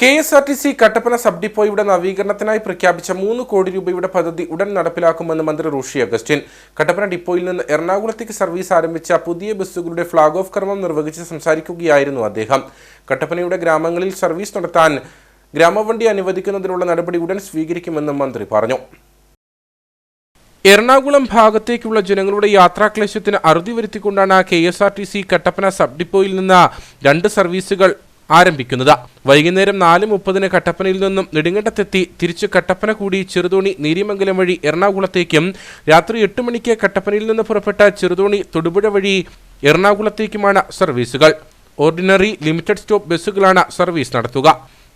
K S R T C Kattappana sub ഡിപ്പോയുടെ നവീകരണത്തിനായി പ്രഖ്യാപിച്ച മൂന്ന് കോടി രൂപയുടെ പദ്ധതി ഉടൻ നടപ്പിലാക്കുമെന്ന് മന്ത്രി റോഷി അഗസ്റ്റിൻ. കട്ടപ്പന ഡിപ്പോയിൽ നിന്ന് എറണാകുളത്തേക്ക് സർവീസ് ആരംഭിച്ച പുതിയ ബസ്സുകളുടെ ഫ്ളാഗ് ഓഫ് കർമ്മം നിർവഹിച്ച് സംസാരിക്കുകയായിരുന്നു അദ്ദേഹം. കട്ടപ്പനയുടെ ഗ്രാമങ്ങളിൽ സർവീസ് നടത്താൻ ഗ്രാമവണ്ടി അനുവദിക്കുന്നതിനുള്ള നടപടി ഉടൻ സ്വീകരിക്കുമെന്നും മന്ത്രി പറഞ്ഞു. എറണാകുളം ഭാഗത്തേക്കുള്ള ജനങ്ങളുടെ യാത്രാക്ലേശത്തിന് അറുതി വരുത്തിക്കൊണ്ടാണ് K S R T C Kattappana sub ഡിപ്പോയിൽ നിന്ന് രണ്ട് സർവീസുകൾ ആരംഭിക്കുന്നത്. വൈകുന്നേരം നാല് മുപ്പതിന് കട്ടപ്പനയിൽ നിന്നും നെടുങ്കണ്ടത്തെത്തി തിരിച്ച് കട്ടപ്പന കൂടി ചെറുതോണി നീരിമംഗലം വഴി എറണാകുളത്തേക്കും രാത്രി എട്ട് മണിക്ക് കട്ടപ്പനയിൽ നിന്ന് പുറപ്പെട്ട ചെറുതോണി തൊടുപുഴ വഴി എറണാകുളത്തേക്കുമാണ് സർവീസുകൾ. ഓർഡിനറി ലിമിറ്റഡ് സ്റ്റോപ്പ് ബസ്സുകളാണ് സർവീസ് നടത്തുക.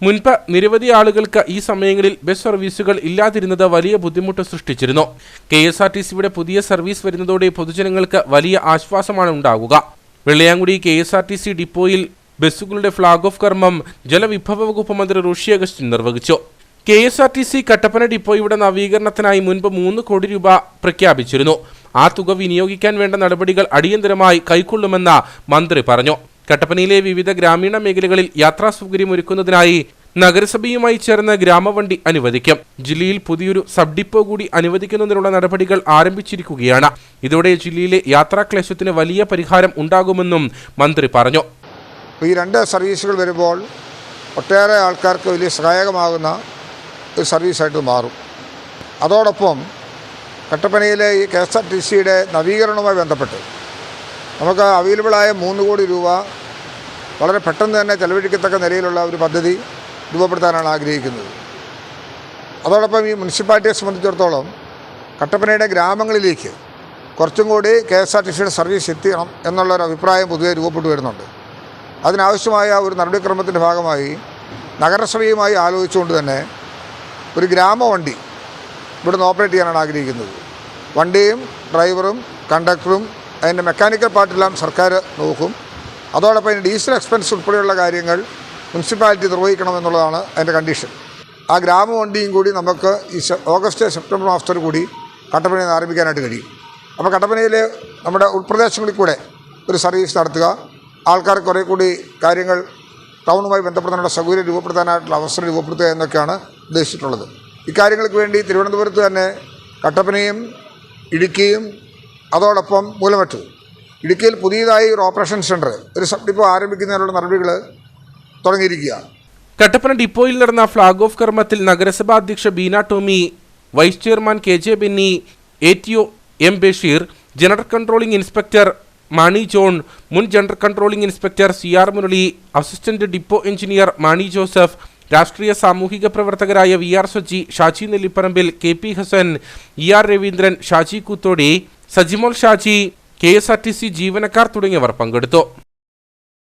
മുൻപ് നിരവധി ആളുകൾക്ക് ഈ സമയങ്ങളിൽ ബസ് സർവീസുകൾ ഇല്ലാതിരുന്നത് വലിയ ബുദ്ധിമുട്ട് സൃഷ്ടിച്ചിരുന്നു. കെ എസ് ആർ ടി സിയുടെ പുതിയ സർവീസ് വരുന്നതോടെ പൊതുജനങ്ങൾക്ക് വലിയ ആശ്വാസമാണ് ഉണ്ടാകുക Vellayamkudi K S R T C ഡിപ്പോയിൽ ബസ്സുകളുടെ ഫ്ളാഗ് ഓഫ് കർമ്മം ജലവിഭവ വകുപ്പ് മന്ത്രി ഋഷി അഗസ്റ്റിൻ നിർവഹിച്ചു. K S R T C Kattappana ഡിപ്പോയുടെ നവീകരണത്തിനായി മുൻപ് മൂന്ന് കോടി രൂപ പ്രഖ്യാപിച്ചിരുന്നു. ആ തുക വിനിയോഗിക്കാൻ വേണ്ട നടപടികൾ അടിയന്തരമായി കൈക്കൊള്ളുമെന്ന് മന്ത്രി പറഞ്ഞു. കട്ടപ്പനയിലെ വിവിധ ഗ്രാമീണ മേഖലകളിൽ യാത്രാ സൗകര്യം ഒരുക്കുന്നതിനായി നഗരസഭയുമായി ചേർന്ന് ഗ്രാമവണ്ടി അനുവദിക്കും. ജില്ലയിൽ പുതിയൊരു സബ് ഡിപ്പോ കൂടി അനുവദിക്കുന്നതിനുള്ള നടപടികൾ ആരംഭിച്ചിരിക്കുകയാണ്. ഇതോടെ ജില്ലയിലെ യാത്രാക്ലേശത്തിന് വലിയ പരിഹാരം ഉണ്ടാകുമെന്നും മന്ത്രി പറഞ്ഞു. ഈ രണ്ട് സർവീസുകൾ വരുമ്പോൾ ഒട്ടേറെ ആൾക്കാർക്ക് വലിയ സഹായകമാകുന്ന ഒരു സർവീസായിട്ട് മാറും. അതോടൊപ്പം കട്ടപ്പനയിലെ ഈ കെ എസ് ആർ ടി സിയുടെ നവീകരണവുമായി ബന്ധപ്പെട്ട് നമുക്ക് അവൈലബിളായ മൂന്ന് കോടി രൂപ വളരെ പെട്ടെന്ന് തന്നെ ചെലവഴിക്കത്തക്ക നിലയിലുള്ള ഒരു പദ്ധതി രൂപപ്പെടുത്താനാണ് ആഗ്രഹിക്കുന്നത്. അതോടൊപ്പം ഈ മുനിസിപ്പാലിറ്റിയെ സംബന്ധിച്ചിടത്തോളം കട്ടപ്പനയുടെ ഗ്രാമങ്ങളിലേക്ക് കുറച്ചും കൂടി കെ എസ് ആർ ടി സിയുടെ സർവീസ് എത്തിക്കണം എന്നുള്ളൊരു അഭിപ്രായം പൊതുവെ രൂപപ്പെട്ടു വരുന്നുണ്ട്. അതിനാവശ്യമായ ഒരു നടപടിക്രമത്തിന്റെ ഭാഗമായി നഗരസഭയുമായി ആലോചിച്ചുകൊണ്ട് തന്നെ ഒരു ഗ്രാമവണ്ടി ഇവിടുന്ന് ഓപ്പറേറ്റ് ചെയ്യാനാണ് ആഗ്രഹിക്കുന്നത്. വണ്ടിയും ഡ്രൈവറും കണ്ടക്ടറും അതിന്റെ മെക്കാനിക്കൽ പാർട്ടെല്ലാം സർക്കാർ നോക്കും. അതോടൊപ്പം അതിന്റെ ഡീസൽ എക്സ്പെൻസ് ഉൾപ്പെടെയുള്ള കാര്യങ്ങൾ മുനിസിപ്പാലിറ്റി നിർവഹിക്കണമെന്നുള്ളതാണ് അതിന്റെ കണ്ടീഷൻ ആ ഗ്രാമവണ്ടിയും കൂടി നമുക്ക് ഈ ഓഗസ്റ്റ് സെപ്റ്റംബർ മാസത്തോടു കൂടി കട്ടപ്പനയിൽ നിന്ന് ആരംഭിക്കാനായിട്ട് കഴിയും. അപ്പോൾ കട്ടപ്പനയിലെ നമ്മുടെ ഉൾപ്രദേശങ്ങളിൽ കൂടെ ഒരു സർവീസ് നടത്തുക. ആൾക്കാർ കുറേ കൂടി കാര്യങ്ങൾ ടൗണുമായി ബന്ധപ്പെടുന്നതിനുള്ള സൗകര്യം രൂപപ്പെടുത്താനായിട്ടുള്ള അവസരം രൂപപ്പെടുത്തുക എന്നൊക്കെയാണ് ഉദ്ദേശിച്ചിട്ടുള്ളത്. ഇക്കാര്യങ്ങൾക്ക് വേണ്ടി തിരുവനന്തപുരത്ത് തന്നെ കട്ടപ്പനയും ഇടുക്കിയും അതോടൊപ്പം മൂലമറ്റു. ഇടുക്കിയിൽ പുതിയതായി ഒരു ഓപ്പറേഷൻ സെന്റർ ഒരു സബ് ഡിപ്പോ ആരംഭിക്കുന്നതിനുള്ള നടപടികൾ തുടങ്ങിയിരിക്കുക കട്ടപ്പന ഡിപ്പോയിൽ നടന്ന ഫ്ളാഗ് ഓഫ് കർമ്മത്തിൽ നഗരസഭാ അധ്യക്ഷ Beena Tomy vice chairman K J Benny A T O M Basheer general controlling inspector Mani John മുൻ general controlling inspector C R Murali assistant depot engineer Mani Joseph രാഷ്ട്രീയ സാമൂഹിക പ്രവർത്തകരായ V R Saji Shaji Nellipparambil K P Hasan E R Raveendran Shaji Koothodi Sajimol Shaji K S R T C ജീവനക്കാർ തുടങ്ങിയവർ പങ്കെടുത്തു.